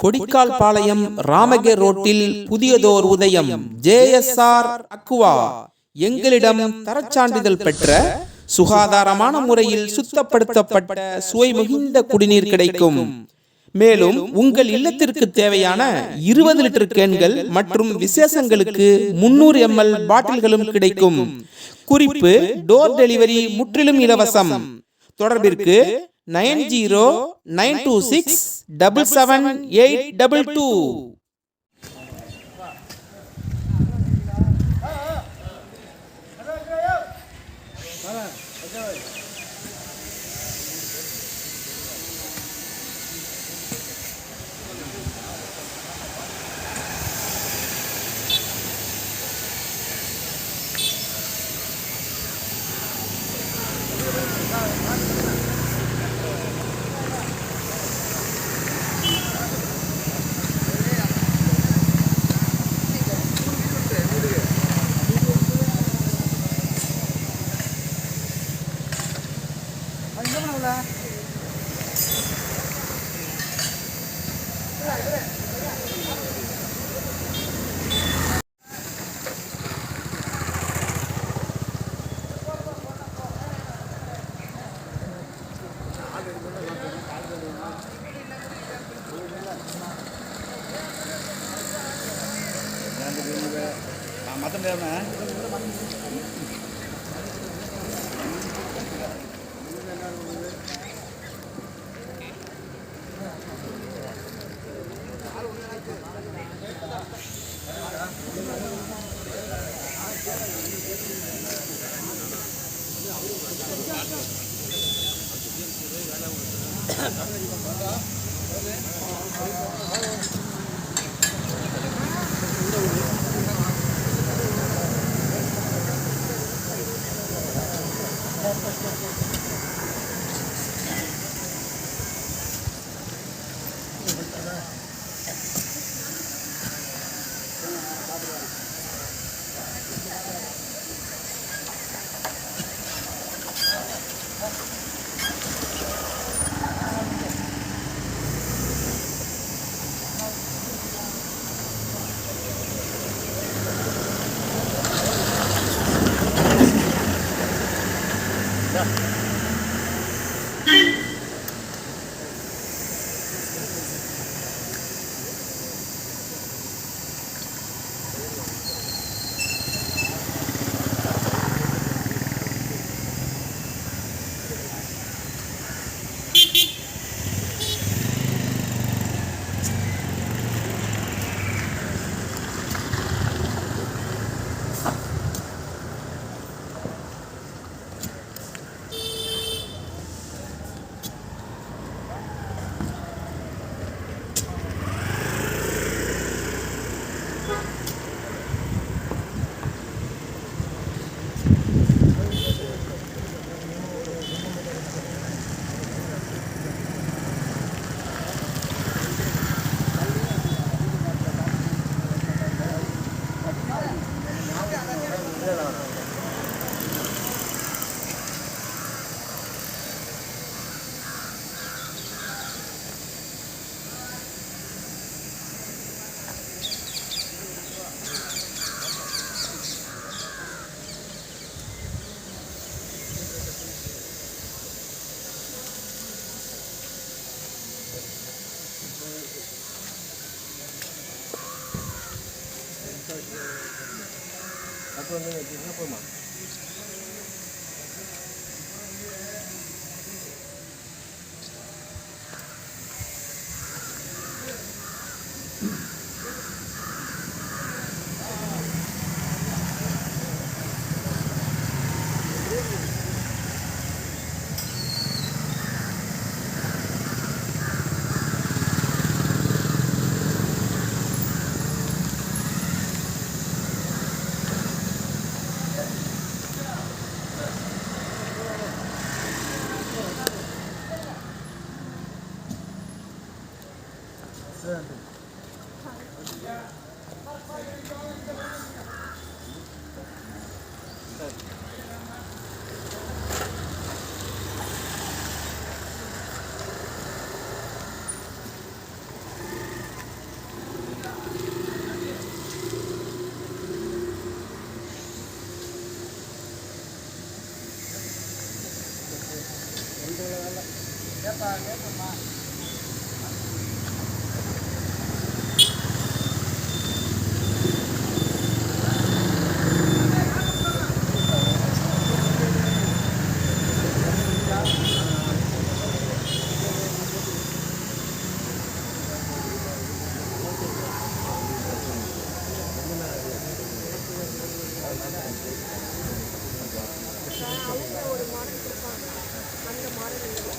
கொடிக்கால் பாளையம் ராமகேர் ரோட்டில் புதியதோர் உதயம் ஜேஎஸ்ஆர் அக்குவா. எங்களிடம் தரச்சான்றிதழ் பெற்ற சுகாதாரமான முறையில் சுத்தப்படுத்தப்பட்ட சுவை மிகுந்த குடிநீர் கிடைக்கும். மேலும் உங்கள் இல்லத்திற்கு தேவையான இருபது லிட்டர் கேன்கள் மற்றும் விசேஷங்களுக்கு முன்னூறு எம்எல் பாட்டில்களும் கிடைக்கும். குறிப்பு டோர் டெலிவரி முற்றிலும் இலவசம். தொடர்பிற்கு nine zero nine two six double seven eight double two. தேவை 那个今天会吗？அவங்க ஒரு மாடல் கொடுப்பாங்க அந்த மாடல்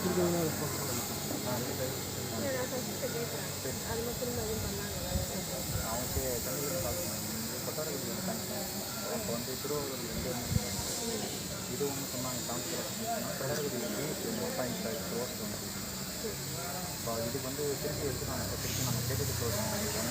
மட்டன் தேவை இது ஒன்று சொன்னாங்க கான்செப்ட் பாயிண்ட் ஃபைவ் க்ரோஸ் இப்போ இதுக்கு வந்து திருப்பி இப்போ திருப்பி நாங்கள் கேட்டுட்டு போகிறோம் ஒன்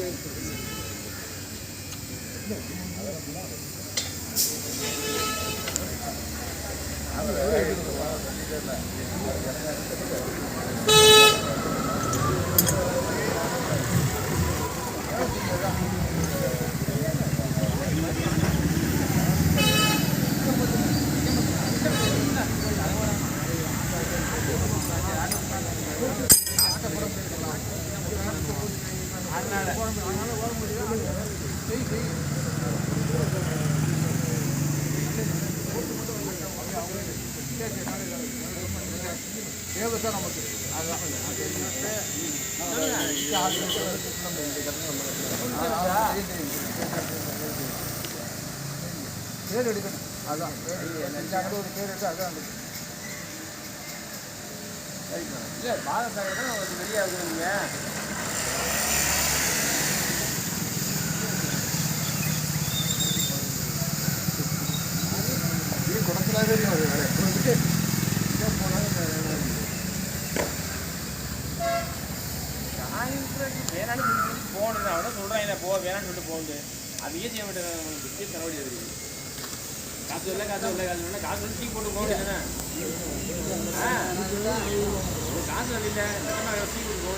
ಹೇಳ್ತೀವಿ பேர் எடுக்கணும் அதான் பேர் அங்கே ஒரு பேர் எடுத்து அதான் இல்லை பாரத் தான் உங்களுக்கு வெளியாக அது வேணான்னு சொல்லிட்டு போகுது அதையே செய்ய மாட்டேன் பிஸ்கெட் தரவடி இருக்குது காசு இல்லை காசு இல்லை காசு இல்லை காசு வந்து டீ போட்டு போக வேண்டியதானே ஆ. காசு இல்லை டீ போட்டு போக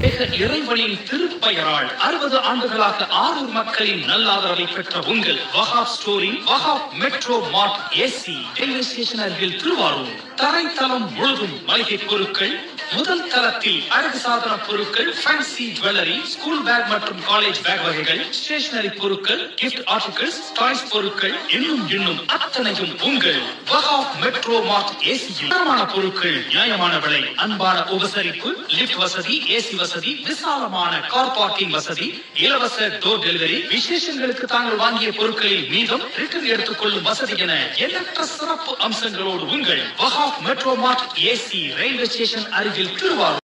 இறைவனின் திருப்பெயரால் அறுபது ஆண்டுகளாக ஆறு மக்களின் நல்லாதரவை பெற்ற உங்கள் Wahab store Wahab metro mart AC railway station அருகில் திருவாரூர். தரைத்தளம் முழுதும் மளிகை பொருட்கள் முதல் தளத்தில் அழகு சாதன பொருட்கள் ஃபேன்சி ஜுவல்லரி ஸ்கூல் பேக் மற்றும் காலேஜ் பேக் வகைகள் ஸ்டேஷனரி பொருட்கள் கிஃப்ட் ஆர்டிகல்ஸ் டாய்ஸ் பொருட்கள் இன்னும் இன்னும் அத்தனையும் உங்கள் வஹாப் மெட்ரோ மார்ட் ஏசி தரமான பொருட்கள் நியாயமான விலை அன்பான உபசரிப்பு லிப்ட் வசதி ஏசி வசதி வசதி விசாலமான கார் பார்க்கிங் வசதி இலவச டோர் டெலிவரி விசேஷங்களுக்கு தாங்கள் வாங்கிய பொருட்களில் மீதம் ரிட்டர்ன் எடுத்துக்கொள்ளும் வசதி என எண்ணற்ற சிறப்பு அம்சங்களோடு உங்கள் Wahab metro mart AC railway station அருகில் திருவாரூர்.